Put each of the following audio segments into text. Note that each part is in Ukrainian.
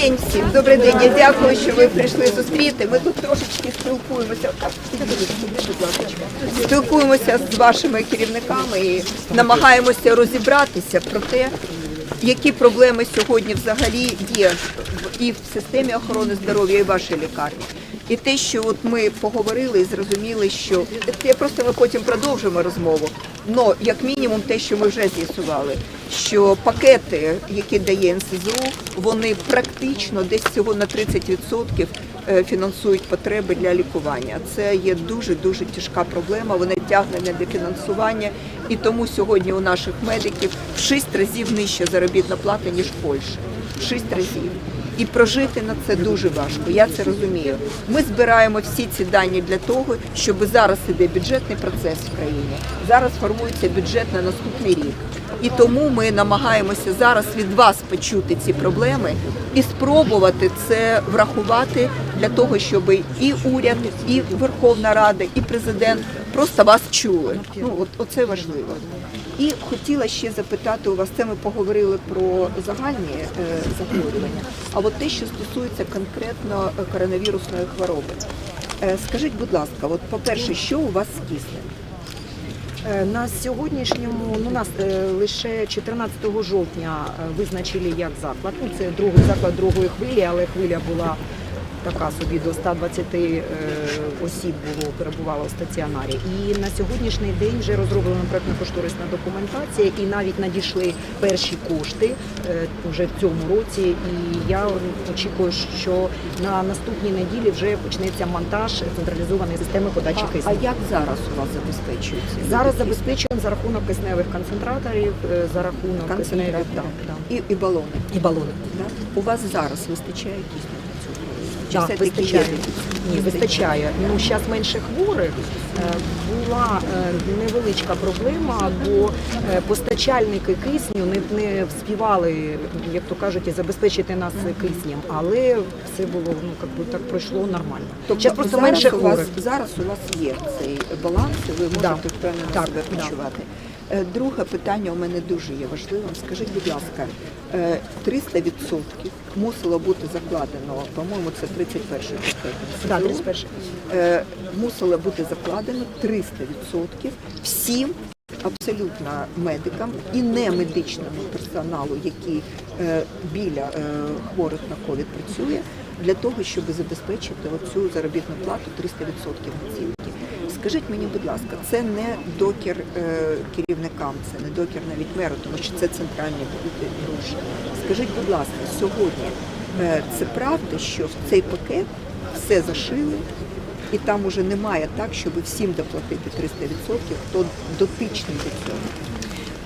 день всім. Добрий день. Я дякую, що ви прийшли зустріти. Ми тут трошечки спілкуємося. Спілкуємося з вашими керівниками і намагаємося розібратися про те, які проблеми сьогодні взагалі є і в системі охорони здоров'я, і в вашій лікарні. І те, що от ми поговорили і зрозуміли, що я просто ми потім продовжимо розмову. Но як мінімум, те, що ми вже з'ясували, що пакети, які дає НСЗУ, вони практично десь всього на 30% е, фінансують потреби для лікування. Це є дуже дуже тяжка проблема. Вона тягне на дефінансування, і тому сьогодні у наших медиків в 6 разів нижча заробітна плата ніж в Польщі. В 6 разів. І прожити на це дуже важко. Я це розумію. Ми збираємо всі ці дані для того, щоб зараз іде бюджетний процес в країні. Зараз формується бюджет на наступний рік. І тому ми намагаємося зараз від вас почути ці проблеми і спробувати це врахувати для того, щоб і уряд, і Верховна Рада, і президент просто вас чули. Ну от оце важливо. І хотіла ще запитати у вас, це ми поговорили про загальні е, захворювання, а от те, що стосується конкретно коронавірусної хвороби. Е, скажіть, будь ласка, от по-перше, що у вас з киснем? Е, На сьогоднішньому ну нас е, лише 14 жовтня е, визначили як заклад. Ну це другий заклад другої хвилі, але хвиля була така собі до 120 е, осіб було перебувало в стаціонарі. І на сьогоднішній день вже розроблена проектно-кошторисна документація, і навіть надійшли перші кошти е, вже в цьому році. І я очікую, що на наступній неділі вже почнеться монтаж централізованої системи подачі кисню. а як зараз у вас забезпечується? Зараз забезпечуємо за рахунок кисневих концентраторів, е, за рахунок кисневих да, да. і, і балони. і балони. Да? У вас зараз вистачає кисню Так, вистачає. Ні, вистачає. Ну, зараз менше хворих. Е, Була е, невеличка проблема, бо е, постачальники кисню не, не вспівали, як то кажуть, забезпечити нас киснем, але все було ну, як би, так пройшло нормально. Тобто Зараз просто менше у вас, хворих. зараз у вас є цей баланс, і ви можете Да. впевнено Так, себе почувати. Е, Друге питання у мене дуже є важливим. Скажіть, будь ласка, е, 300% мусило бути закладено, по-моєму, це 31 пакет. 31. Е, Мусило бути закладено 300% всім абсолютно медикам і не медичному персоналу, який е, біля е, хворих на ковід працює, для того, щоб забезпечити оцю заробітну плату 300% націнки. Скажіть мені, будь ласка, це не докір е, керівникам, це не докір навіть меру, тому що це центральні гроші. Скажіть, будь ласка, сьогодні е, це правда, що в цей пакет все зашили, і там уже немає так, щоб всім доплатити 300%, хто дотичний до цього.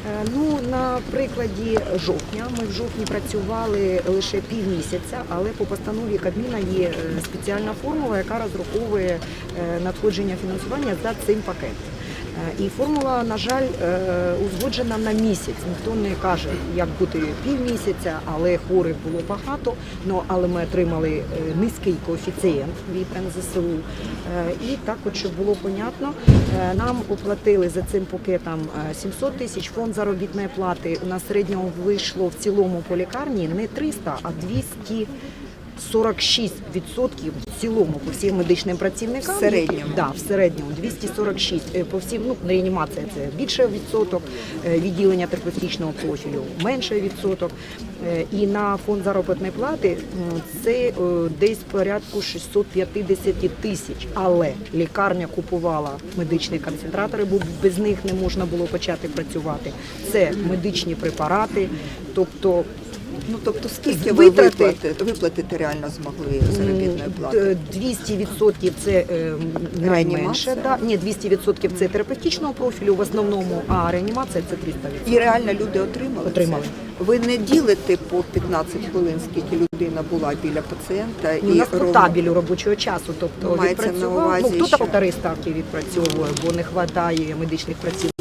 Е, Ну, на прикладі жовтня ми в жовтні працювали лише півмісяця, але по постанові Кабміна є е, спеціальна формула, яка розраховує е, надходження фінансування за цим пакетом. Е, І формула, на жаль, е, узгоджена на місяць. Ніхто не каже, як бути півмісяця, але хворих було багато. Ну але ми отримали е, низький коефіцієнт від НЗСУ. І так, щоб було понятно, нам оплатили за цим пакетом е, 700 тисяч фонд заробітної плати. У нас в середньому вийшло в цілому по лікарні не 300, а 200 46% в цілому по всім медичним працівникам. В середньому? Да, в середньому 246. Е, По всім, ну, реанімація це більше відсоток, е, відділення терапевтичного профілю менше відсоток. Е, І на фонд заробітної плати це десь порядку 650 тисяч. Але лікарня купувала медичні концентратори, бо без них не можна було почати працювати. Це медичні препарати, тобто Ну тобто, скільки ви Витрати- виплатите, виплатити реально змогли заробітної плати? 200% це е, найменше. Реанімація? Да. Ні, 200% це терапевтичного профілю в основному, а реанімація це 300%. І реально люди отримали? це? Отримали. Ви не ділите по 15 хвилин, скільки людина була біля пацієнта Ну, у і нас по ровно- табелю робочого часу, тобто Ну, мається на відпрацював, увазі, ну, хто що- полтори ставки відпрацьовує, бо не вистачає медичних працівників,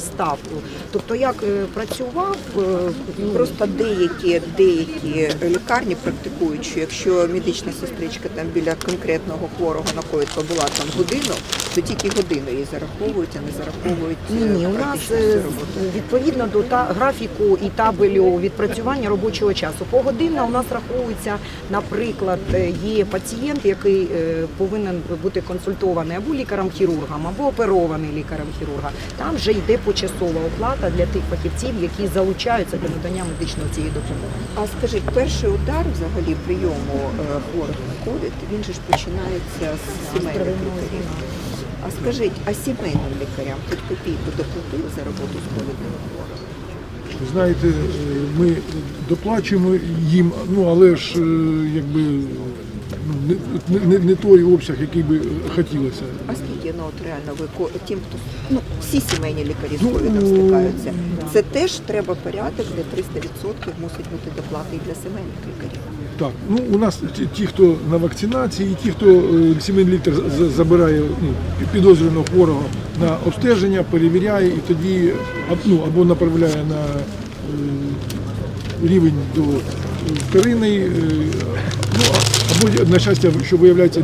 ставку. Тобто, як е, працював, е, Просто деякі, деякі лікарні практикують, що якщо медична сестричка там біля конкретного хворого накоїтка була там годину, то тільки годину її зараховують, а не зараховують Ні, ні, е, у нас е, відповідно до та графіку і табелю відпрацювання робочого часу. Погодинно у нас раховується, наприклад, е, є пацієнт, який е, повинен бути консультований або лікарем-хірургом, або оперований лікарем-хірурга. Там вже йде почасова оплата для тих фахівців, які залучаються до надання медичної цієї допомоги. А скажіть, перший удар взагалі прийому е, хворих на ковід, він же ж починається з сімейних лікарів. А скажіть, а сімейним лікарям хоч копійку доплатили за роботу з ковідними хворими? Знаєте, е, ми доплачуємо їм, ну але ж е, якби ну, не, не, не той обсяг, який би хотілося. А скільки ну от реально ви тим, хто ну всі сімейні лікарі з Ну, ковідом стикаються? Це теж треба порядок, де 300% мусить бути доплати і для сімейних лікарів. Так, ну у нас ті, ті, хто на вакцинації, і ті, хто е, сімейний лікар з- забирає ну, підозрюваного хворого на обстеження, перевіряє і тоді аб- ну, або направляє на е, рівень до вторинний, е, ну, а- на щастя, що виявляється,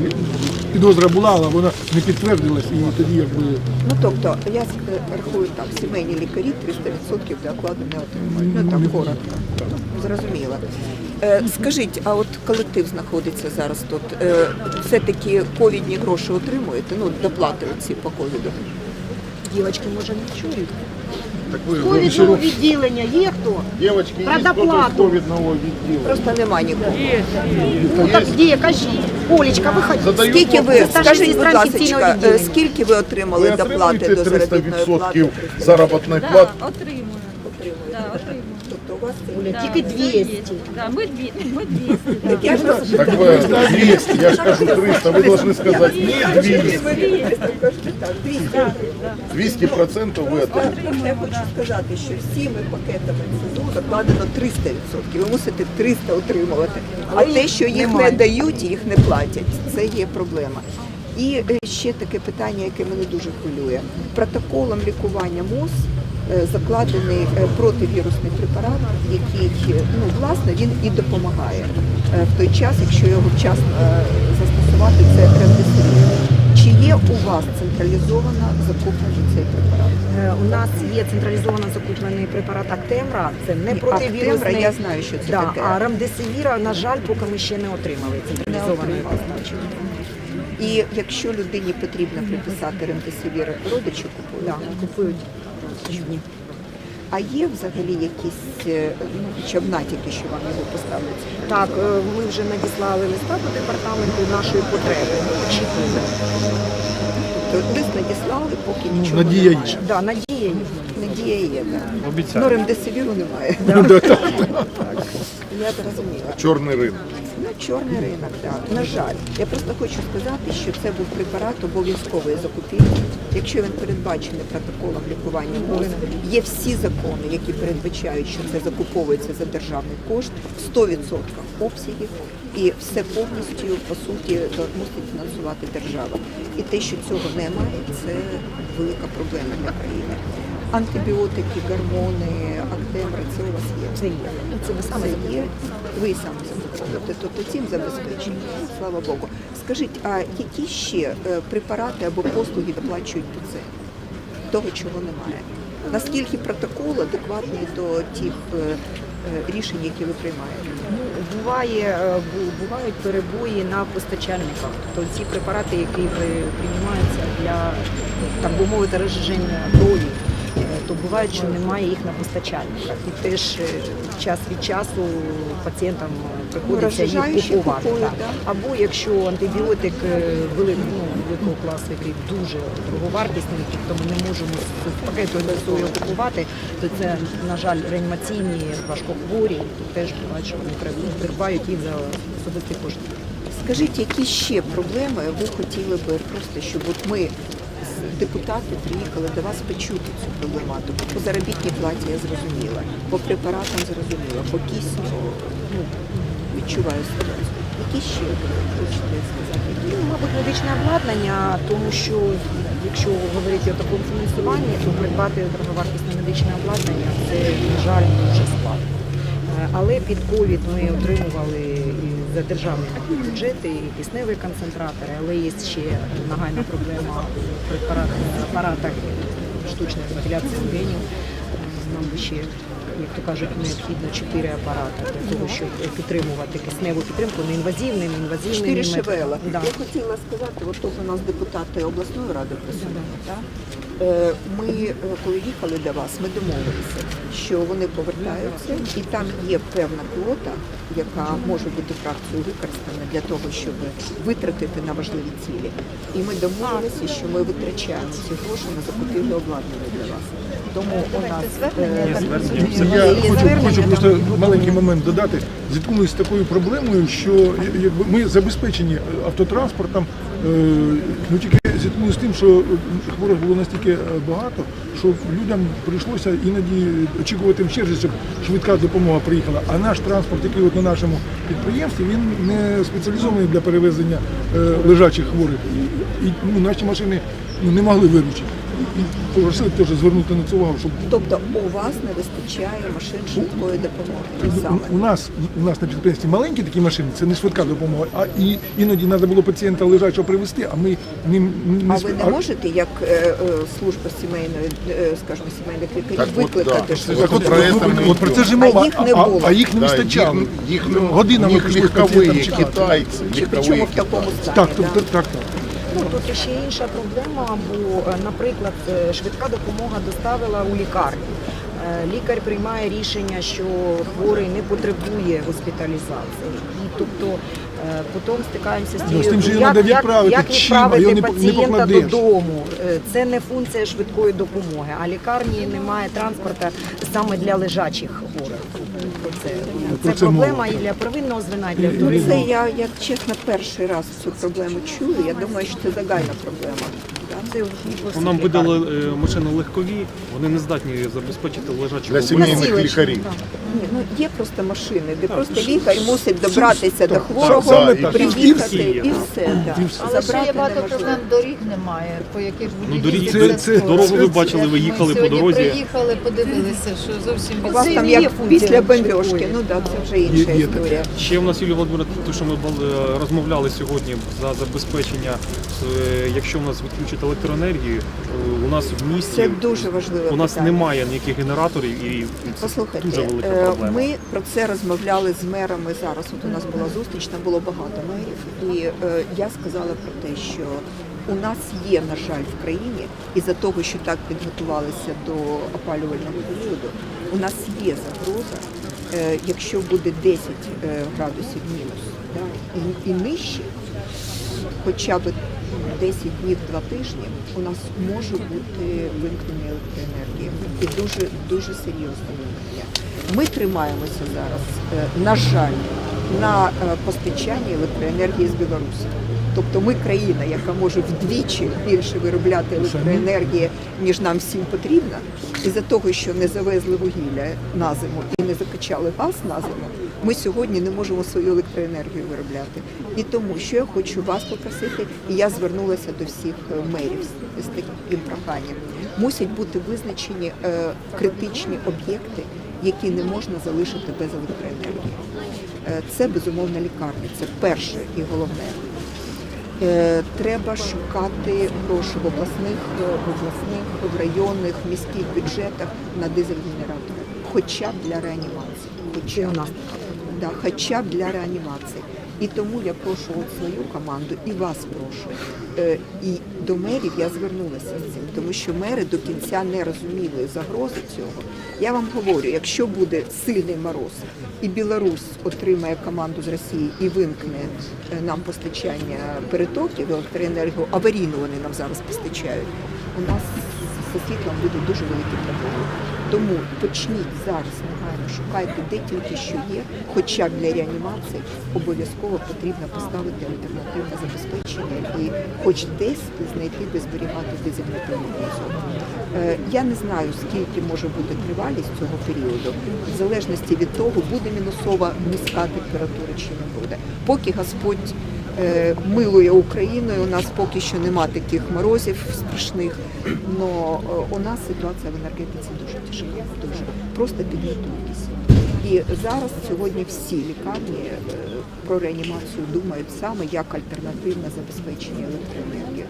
підозра була, але вона не підтвердилась, і тоді якби Ну тобто я е, рахую так, сімейні лікарі 300% докладу не отримують. Ну так коротко. Зрозуміло. Е, Скажіть, а от колектив знаходиться зараз тут. Е, Все-таки ковідні гроші отримуєте? Ну, доплати оці по ковіду. Дівчатки, може, не чують? Ковідного відділення є хто? Дівчатки, є хтось из доплату. Просто нема нікого. Ну так де, кажіть. Олечка, виходіть. Задаю Скільки ви, Це старший скажіть, будь сестра ласка, відділення. скільки ви отримали Ви доплати отримуєте до заробітної 300% плати? Да, плати? отримую. Да, отримую. Оля, тільки це 200. Да, ми, дві, ми 200. Да. Так я ж Так ви 200, я ж кажу 300, ви повинні сказати ні, 200. так, 200. Да, да. 200 процентів ви отримуєте. Я хочу сказати, що всіми пакетами СЗУ закладено 300%. Ви мусите 300 отримувати. А те, що їх не дають, їх не платять, це є проблема. І е, ще таке питання, яке мене дуже хвилює. Протоколом лікування МОЗ закладений е, противірусний препарат, який е, ну, власне він і допомагає е, в той час, якщо його вчасно е, застосувати, це ремдесивір. Чи є у вас централізовано закуплений цей препарат? Е, У нас є централізовано закуплений препарат Актемра, це не противірусний. Актемра, я знаю, що це да, таке. А ремдесивіра, на жаль, поки ми ще не отримали централізованої позначки. І якщо людині потрібно приписати ремдесивір, родичі купують. Да, купують щодні. А є взагалі якісь е, ну, хоча б натяки, що вам його поставлять? Так, е, ми вже надіслали листа до департаменту нашої потреби. Очікуємо. Тобто лист надіслали, поки Ну, нічого надія є. Да, надія є. Надія є, так. Ну, ремдесивіру немає. Я зрозуміла. Чорний ринок. Ну, чорний ринок, так. На жаль. Я просто хочу сказати, що це був препарат обов'язкової закупівлі. Якщо він передбачений протоколом лікування МОЗ, є всі закони, які передбачають, що це закуповується за державний кошт в 100% обсягів, і все повністю по суті мусить фінансувати держава. І те, що цього немає, це велика проблема для країни. Антибіотики, гормони, актемри, це у вас є. Це є. Ну, Це ви саме є, ви саме закуповуєте, тобто цим забезпечені. Слава Богу. Скажіть, а які ще е, препарати або послуги доплачують по? Того, чого немає? Наскільки протокол адекватний до тих е, е, рішень, які ви приймаєте? Ну, буває, бувають перебої на постачальниках. Тобто ці препарати, які при- приймаються для, так би мовити, розжиження е, то буває, що немає їх на постачальниках. І теж е, час від часу пацієнтам приходиться їх купувати. купують, да? Або якщо антибіотик е, ну, великого класу, який дуже дороговартісний, тобто ми не можемо з пакету його купувати, то це, на жаль, реанімаційні важкохворі, то теж бувають, що вони придбають їх за особисті кошти. Скажіть, які ще проблеми ви хотіли би просто, щоб от ми, депутати, приїхали до вас почути цю проблематику? По заробітній платі я зрозуміла, по препаратам зрозуміла, по кисню ну, відчуваю ситуацію. Які ще хочете сказати? Ну, мабуть, медичне обладнання, тому що якщо говорити о такому фінансуванні, то придбати дороговартісне медичне обладнання це, на жаль, дуже складно. Е, Але під ковід ми отримували за державні бюджети і кисневі концентратори, але є ще нагальна проблема в препаратах, апаратах штучної вентиляції легенів. Нам би ще, як то кажуть, необхідно чотири апарати для того, щоб підтримувати кисневу підтримку неінвазивними, інвазивними. Чотири шевела. Да. Я хотіла сказати, от тут у нас депутати обласної ради присутні. так? Е, Ми, е, коли їхали до вас, ми домовилися, що вони повертаються, і там є певна квота, яка може бути фракцією використана для того, щоб витратити на важливі цілі. І ми домовилися, що ми витрачаємо ці гроші на закупівлю обладнання для вас. Тому у нас е, Я хочу, хочу просто маленький момент додати. Зіткнулися з такою проблемою, що якби ми забезпечені автотранспортом, ну тільки зіткнулися з тим, що хворих було настільки е, багато, що людям прийшлося іноді очікувати в черзі, щоб швидка допомога приїхала. А наш транспорт, який от на нашому підприємстві, він не спеціалізований для перевезення е, лежачих хворих. І, і ну, наші машини ну, не могли виручити. І, і просили теж звернути на це увагу, щоб Тобто у вас не вистачає машин швидкої допомоги. Саме. У нас у нас на підприємстві маленькі такі машини, це не швидка допомога. А і іноді треба було пацієнта лежачого привезти, а ми не, не А сп- ви не можете, як е, е, служба сімейної, е, скажімо, сімейних Так лікарів, от, викликати да. швидку Так от, Про це от, ми- от про це ж і мова, А їх не а, було. а їх не Да, вистачало. їх- їх, Годинами у них прийшлось легковые пацієнтам чекати. китайцы, Чи причому легковые в такому китайцы. стані? Так, да? так, так, так. Ну тут ще інша проблема, бо, наприклад, е, швидка допомога доставила у лікарню. Е, Лікар приймає рішення, що хворий не потребує госпіталізації. І тобто потім стикаємося з Ну, тією, з тим що його як, треба як, відправити, як чим, а відправити його не по- не пацієнта покладеш. додому. Е, Це не функція швидкої допомоги, а лікарні немає транспорту саме для лежачих хворих. Це, Про це це мова. проблема і для первинного звена, і для Ну, вторинного. це я, як чесно, перший раз цю проблему чую. Я думаю, що це загальна проблема. По всіх Нам видали е, машини легкові, вони не здатні забезпечити лежачого Для сімейних лікарів. да. Ні, ну є просто машини, де просто лікар мусить добратися до хворого, так, так, і приїхати всі є, і все. Да. Але ще є Забрати багато неможливо. проблем доріг немає, по яких Ну, буде доріг- їздити це- це- скоро. дорогу ви бачили, ви Ми їхали по сьогодні дорозі. приїхали, подивилися, що зовсім У вас там як після швидкої. ну так, це вже інша Є- є таке. історія. Ще в нас Юлія Володимирівна, те, що ми бал- е, розмовляли сьогодні за забезпечення, е, якщо в нас відключать електроенергію, е, у нас в місті Це дуже важливе у нас питання. немає ніяких генераторів і це Послухайте, дуже велика е, проблема. ми про це розмовляли з мерами зараз. От у нас була зустріч, там було багато мерів, і е, я сказала про те, що у нас є, на жаль, в країні, із-за того, що так підготувалися до опалювального періоду, у нас є загроза, якщо буде 10 е, градусів мінус да, і, і нижче, хоча б 10 днів, 2 тижні, у нас може бути вимкнення електроенергії. І дуже, дуже серйозне вимкнення. Ми тримаємося зараз, е, на жаль, на е, постачанні електроенергії з Білорусі. Тобто ми країна, яка може вдвічі більше виробляти електроенергії, ніж нам всім потрібно. Із-за того, що не завезли вугілля на зиму і не закачали газ на зиму, ми сьогодні не можемо свою електроенергію виробляти. І тому, що я хочу вас попросити, і я звернулася до всіх е, мерів з, з таким проханням. Мусять бути визначені е, критичні об'єкти, які не можна залишити без електроенергії. Е, Це безумовно лікарня, це перше і головне. Е, Треба шукати гроші в обласних, е, в обласних, в районних, міських бюджетах на дизель-генератори, хоча б для реанімації. Хоча Да, хоча б для реанімації. І тому я прошу от свою команду і вас прошу. Е, і до мерів я звернулася з цим, тому що мери до кінця не розуміли загрози цього. Я вам говорю, якщо буде сильний мороз і Білорусь отримає команду з Росії і вимкне е, нам постачання перетоків електроенергію, аварійну вони нам зараз постачають. У нас з світлом буде дуже великі проблеми. Тому почніть зараз негайно, шукайте, де тільки що є, хоча б для реанімації обов'язково потрібно поставити альтернативне забезпечення і хоч десь знайти, де зберігати дезінфекційну зону. Е, Я не знаю, скільки може бути тривалість цього періоду, в залежності від того, буде мінусова низька температура чи не буде. Поки Господь милує Україною, у нас поки що нема таких морозів страшних, але у нас ситуація в енергетиці дуже тяжка. Дуже. Просто підготуйтесь. І зараз сьогодні всі лікарні е, про реанімацію думають саме як альтернативне забезпечення електроенергії.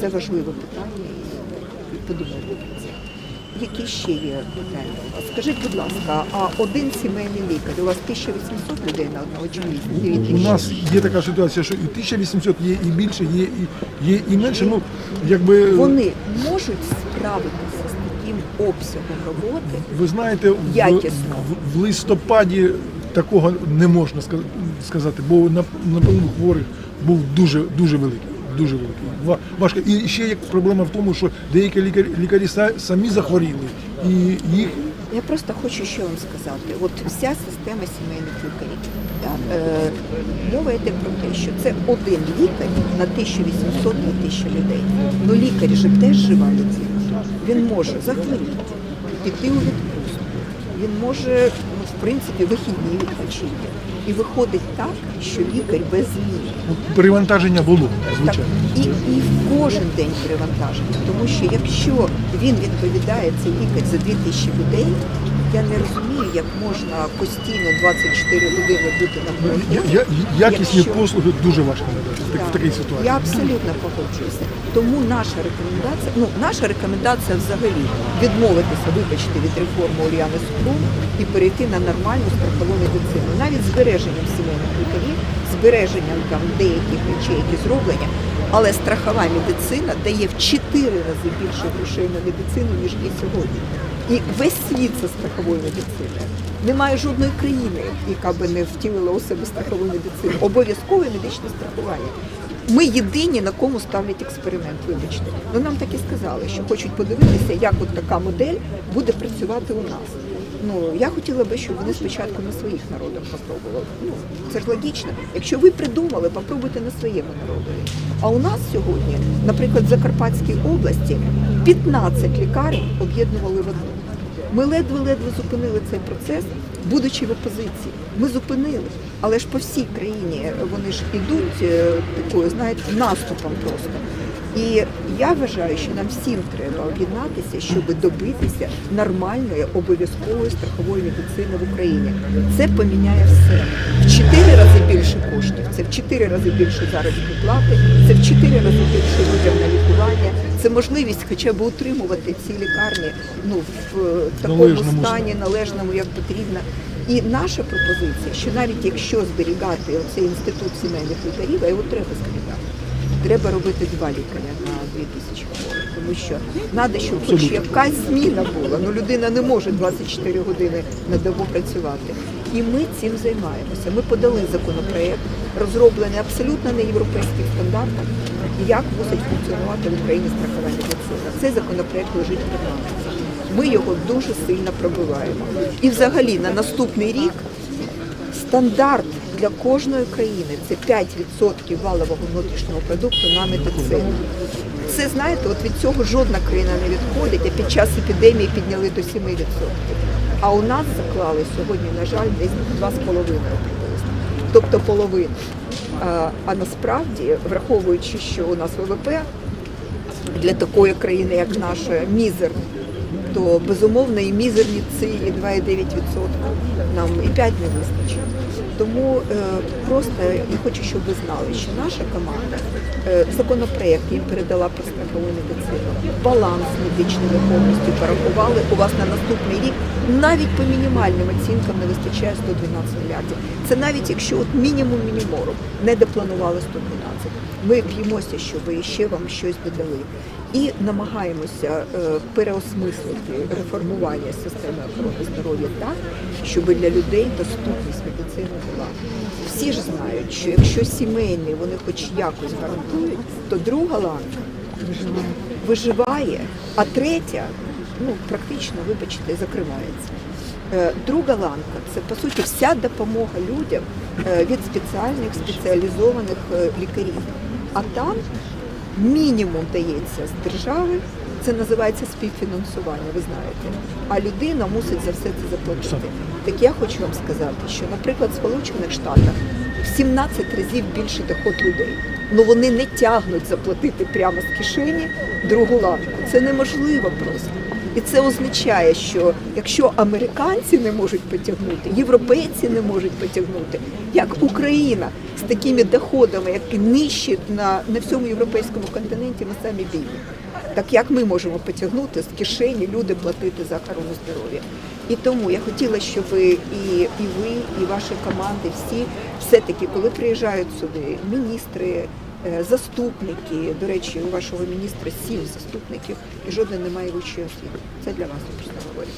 Це важливе питання і подумайте. Які ще є питання? Скажіть, будь ласка, а один сімейний лікар, у вас 1800 людей на одного чи? У нас є така ситуація, що і 1800 є і більше, є і є і менше. Ну якби Вони можуть справитися з таким обсягом роботи. ви знаєте, в, Якісно. в, в листопаді такого не можна сказати, бо на наполовину хворих був дуже дуже великий. Дуже великий. Важко. І ще є проблема в тому, що деякі лікарі, лікарі самі захворіли, і їх Я просто хочу що вам сказати. От вся система сімейних лікарів. Да? Е, мова йде про те, що це один лікар на 1800-2000 людей. Ну лікар же теж жива людина. Він може захворіти, піти у відпустку. Він може, ну, в принципі, вихідні відпочити. І виходить так, що лікар без зміни. ну, перевантаження було, Так, звичайно. і, і в кожен день перевантаження, тому що якщо він відповідає цей лікар за 2000 людей, я не розумію, як можна постійно 24 години бути на. Я, я, якісні Якщо- послуги дуже важко надати так- в такій ситуації. Я абсолютно погоджуюся. Тому наша рекомендація, ну наша рекомендація взагалі відмовитися, вибачте, від реформи Оріани Супрун і перейти на нормальну страхову медицину, навіть збереженням сімейних лікарів, збереженням там деяких речей, які зроблені. Але страхова медицина дає в 4 рази більше грошей на медицину, ніж є сьогодні. І весь світ це страхової медицини. Немає жодної країни, яка би не втілила у себе страхову медицину. Обов'язкове медичне страхування. Ми єдині, на кому ставлять експеримент, вибачте. Ну нам так і сказали, що хочуть подивитися, як от така модель буде працювати у нас. Ну я хотіла би, щоб вони спочатку на своїх народах попробували. Ну це ж логічно. Якщо ви придумали, попробуйте на своєму народові. А у нас сьогодні, наприклад, в Закарпатській області 15 лікарень об'єднували в одну. Ми ледве-ледве зупинили цей процес, будучи в опозиції. Ми зупинили, але ж по всій країні вони ж ідуть е, такою, знаєте, наступом просто. І я вважаю, що нам всім треба об'єднатися, щоб добитися нормальної обов'язкової страхової медицини в Україні. Це поміняє все. В чотири рази більше коштів, це в чотири рази більше заробітної плати, це в чотири рази більше людям на лікування. Це можливість хоча б утримувати ці лікарні ну в е, такому Належному стані належному, як потрібно. І наша пропозиція, що навіть якщо зберігати оцей інститут сімейних лікарів, а його треба зберігати. Треба робити два лікаря на 2000 хворих, тому що треба, щоб хоч якась зміна була. Ну людина не може 24 години на добу працювати. І ми цим займаємося. Ми подали законопроект, розроблений абсолютно на європейських стандартах, як мусить функціонувати в Україні страхова медицина. Цей законопроект лежить в парламенті. Ми його дуже сильно пробиваємо. І взагалі на наступний рік стандарт для кожної країни це 5% валового внутрішнього продукту на медицину. Це знаєте, от від цього жодна країна не відходить, а під час епідемії підняли до 7%. А у нас заклали сьогодні, на жаль, десь 2,5 приблизно. Тобто половину. А, а насправді, враховуючи, що у нас ВВП для такої країни, як наша, мізер, то безумовно і мізерні ці і 2,9% нам і 5 не вистачить. Тому е, просто я хочу, щоб ви знали, що наша команда е, законопроект їм передала про страхову медицину, баланс медичний ми повністю порахували. У вас на наступний рік навіть по мінімальним оцінкам не вистачає 112 мільярдів. Це навіть якщо от мінімум мінімору не допланували 112. Ми б'ємося, щоб ще вам щось додали. І намагаємося е, переосмислити реформування системи охорони здоров'я так, щоб для людей доступність медицини була. Всі ж знають, що якщо сімейні вони хоч якось гарантують, то друга ланка виживає, а третя ну практично, вибачте, закривається. Е, Друга ланка це по суті вся допомога людям е, від спеціальних спеціалізованих лікарів. А там мінімум дається з держави. Це називається співфінансування, ви знаєте. А людина мусить за все це заплатити. Так я хочу вам сказати, що, наприклад, в Сполучених Штатах в 17 разів більше доход людей. Ну вони не тягнуть заплатити прямо з кишені другу ланку. Це неможливо просто. І це означає, що якщо американці не можуть потягнути, європейці не можуть потягнути, як Україна з такими доходами, які нижчі на, на всьому європейському континенті, ми самі бідні. Так як ми можемо потягнути з кишені люди платити за охорону здоров'я? І тому я хотіла, щоб ви і, і ви, і ваші команди, всі все-таки, коли приїжджають сюди міністри, е, заступники, до речі, у вашого міністра сім заступників і жоден не має вищої освіти. Це для вас я просто говорю.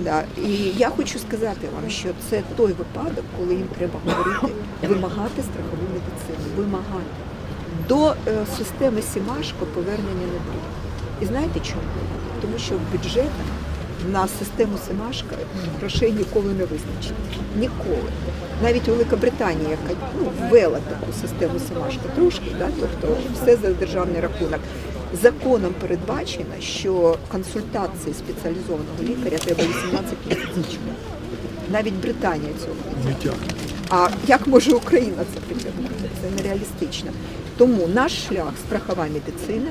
Да. І я хочу сказати вам, що це той випадок, коли їм треба говорити, вимагати страхову медицину, вимагати. До е, системи Сімашко повернення не буде. І знаєте чому? Тому що в бюджетах на систему Сімашко грошей ніколи не вистачить. Ніколи. Навіть Велика Британія, яка ну, ввела таку систему Сімашко трошки, да, тобто все за державний рахунок. Законом передбачено, що консультації спеціалізованого лікаря треба 18 місяців. Навіть Британія цього не Не тягне. а як може Україна це притягнути? Це нереалістично. Тому наш шлях страхова медицина,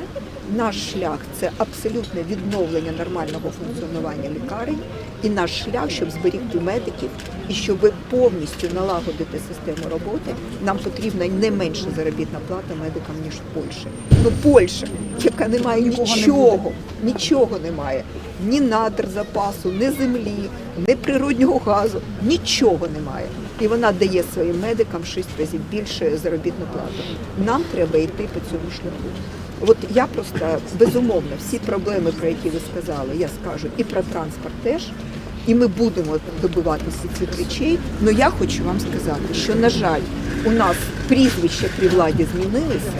наш шлях це абсолютне відновлення нормального функціонування лікарень, і наш шлях, щоб зберігти медиків і щоб повністю налагодити систему роботи, нам потрібна не менша заробітна плата медикам ніж в Польщі. Ну Польща, яка не має нічого, нічого немає. Ні надр запасу, ні землі, ні природнього газу, нічого немає. І вона дає своїм медикам шість разів більше заробітну плату. Нам треба йти по цьому шляху. От я просто безумовно всі проблеми, про які ви сказали, я скажу і про транспорт теж. І ми будемо добиватися цих речей. Але я хочу вам сказати, що на жаль, у нас прізвища при владі змінилися,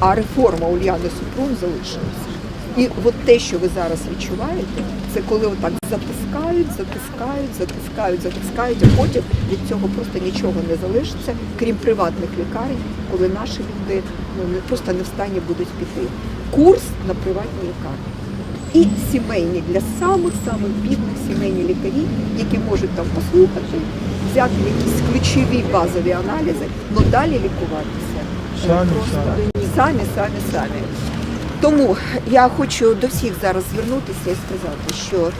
а реформа Ульяни Супрун залишилася. І от те, що ви зараз відчуваєте, це коли отак затискають, затискають, затискають, затискають, а потім від цього просто нічого не залишиться, крім приватних лікарень, коли наші люди ну, не- просто не в стані будуть піти. Курс на приватні лікарні. І сімейні для самих-самих бідних сімейні лікарі, які можуть там послухати, взяти якісь ключові базові аналізи, але далі лікуватися. Самі, просто самі, самі, самі. Тому я хочу до всіх зараз звернутися і сказати, що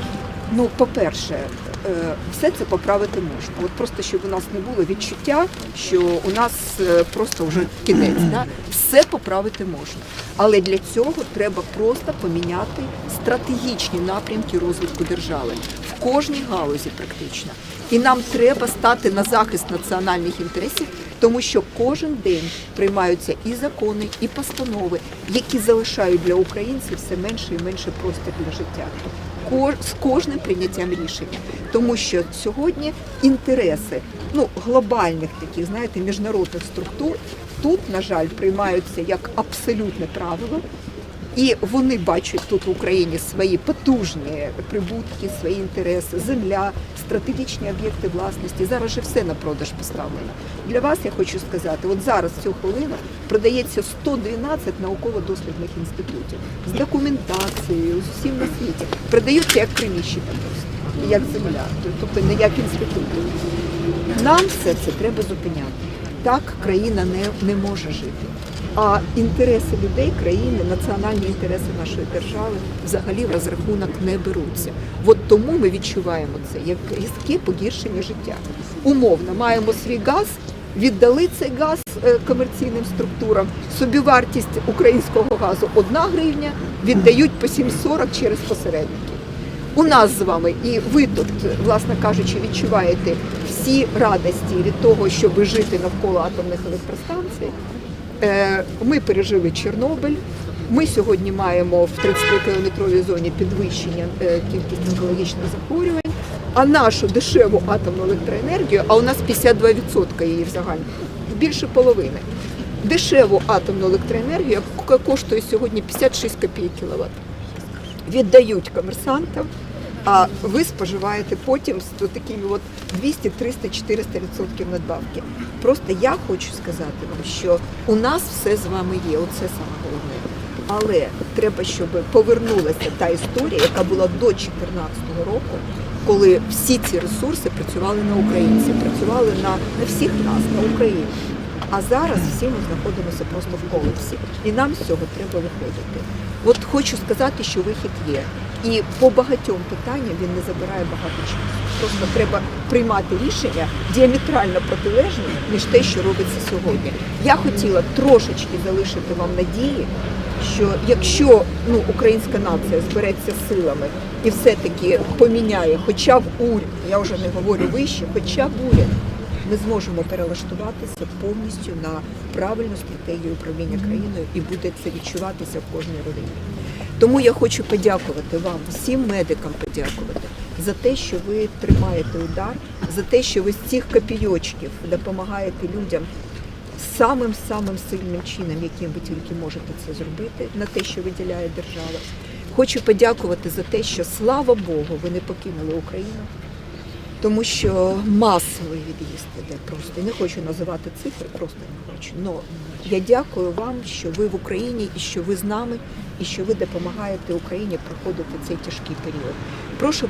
ну, по-перше, е, все це поправити можна. От просто щоб у нас не було відчуття, що у нас е, просто вже кінець. Да? Все поправити можна. Але для цього треба просто поміняти стратегічні напрямки розвитку держави в кожній галузі практично. І нам треба стати на захист національних інтересів, тому що кожен день приймаються і закони, і постанови, які залишають для українців все менше і менше простір для життя. З кожним прийняттям рішення, тому що сьогодні інтереси ну глобальних таких, знаєте, міжнародних структур тут, на жаль, приймаються як абсолютне правило. І вони бачать тут в Україні свої потужні прибутки, свої інтереси, земля, стратегічні об'єкти власності. Зараз же все на продаж поставлено. Для вас я хочу сказати, от зараз цю хвилину продається 112 науково-дослідних інститутів з документацією, з усім на світі. Продаються як приміщення просто, як земля, тобто не як інститути. Нам все це треба зупиняти. Так країна не, не може жити. А інтереси людей, країни, національні інтереси нашої держави взагалі в розрахунок не беруться. От тому ми відчуваємо це як різке погіршення життя. Умовно, маємо свій газ, віддали цей газ е, комерційним структурам. Собівартість українського газу 1 гривня, віддають по 7,40 через посередників. У нас з вами, і ви тут, власне кажучи, відчуваєте всі радості від того, щоб жити навколо атомних електростанцій. Е, Ми пережили Чорнобиль. Ми сьогодні маємо в 30-кілометровій зоні підвищення е, кількості онкологічних захворювань. А нашу дешеву атомну електроенергію, а у нас 52% її в загальному, більше половини. Дешеву атомну електроенергію, яка коштує сьогодні 56 копійок кіловат. віддають комерсантам, а ви споживаєте потім з такими от 200, 300, 400 відсотків надбавки. Просто я хочу сказати вам, що у нас все з вами є, оце саме головне. Але треба, щоб повернулася та історія, яка була до 2014 року, коли всі ці ресурси працювали на українців, працювали на, на всіх нас, на Україні. А зараз всі ми знаходимося просто в колапсі, і нам з цього треба виходити. От хочу сказати, що вихід є. І по багатьом питанням він не забирає багато часу. Просто треба приймати рішення діаметрально протилежні, ніж те, що робиться сьогодні. Я хотіла трошечки залишити вам надії, що якщо ну, українська нація збереться силами і все-таки поміняє, хоча б уряд, я вже не говорю вище, хоча б уряд, ми зможемо перелаштуватися повністю на правильну стратегію управління країною і буде це відчуватися в кожній родині. Тому я хочу подякувати вам, всім медикам подякувати за те, що ви тримаєте удар, за те, що ви з цих копійочків допомагаєте людям самим самим сильним чином, яким ви тільки можете це зробити, на те, що виділяє держава. Хочу подякувати за те, що слава Богу, ви не покинули Україну тому що масовий від'їзд іде просто. Не хочу називати цифри, просто не хочу. Но я дякую вам, що ви в Україні і що ви з нами, і що ви допомагаєте Україні проходити цей тяжкий період. Прошу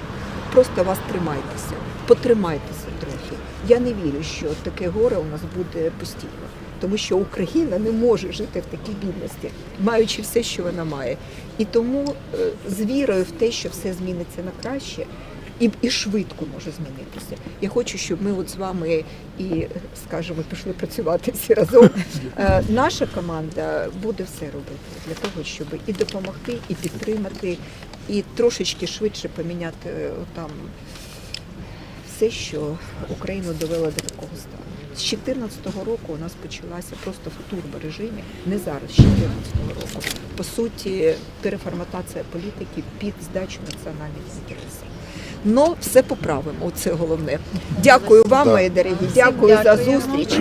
просто вас тримайтеся, потримайтеся трохи. Я не вірю, що таке горе у нас буде постійно. Тому що Україна не може жити в такій бідності, маючи все, що вона має. І тому е, з вірою в те, що все зміниться на краще, і, і швидко може змінитися. Я хочу, щоб ми от з вами і, скажімо, пішли працювати всі разом. Е, Наша команда буде все робити для того, щоб і допомогти, і підтримати, і трошечки швидше поміняти е, там все, що Україну довело до такого стану. З 2014 року у нас почалася просто в турборежимі, не зараз, з 2014 року. По суті, переформатація політики під здачу національних інтересів. Но все поправимо, це головне. Дякую вам, мої дорогі. Дякую за зустріч.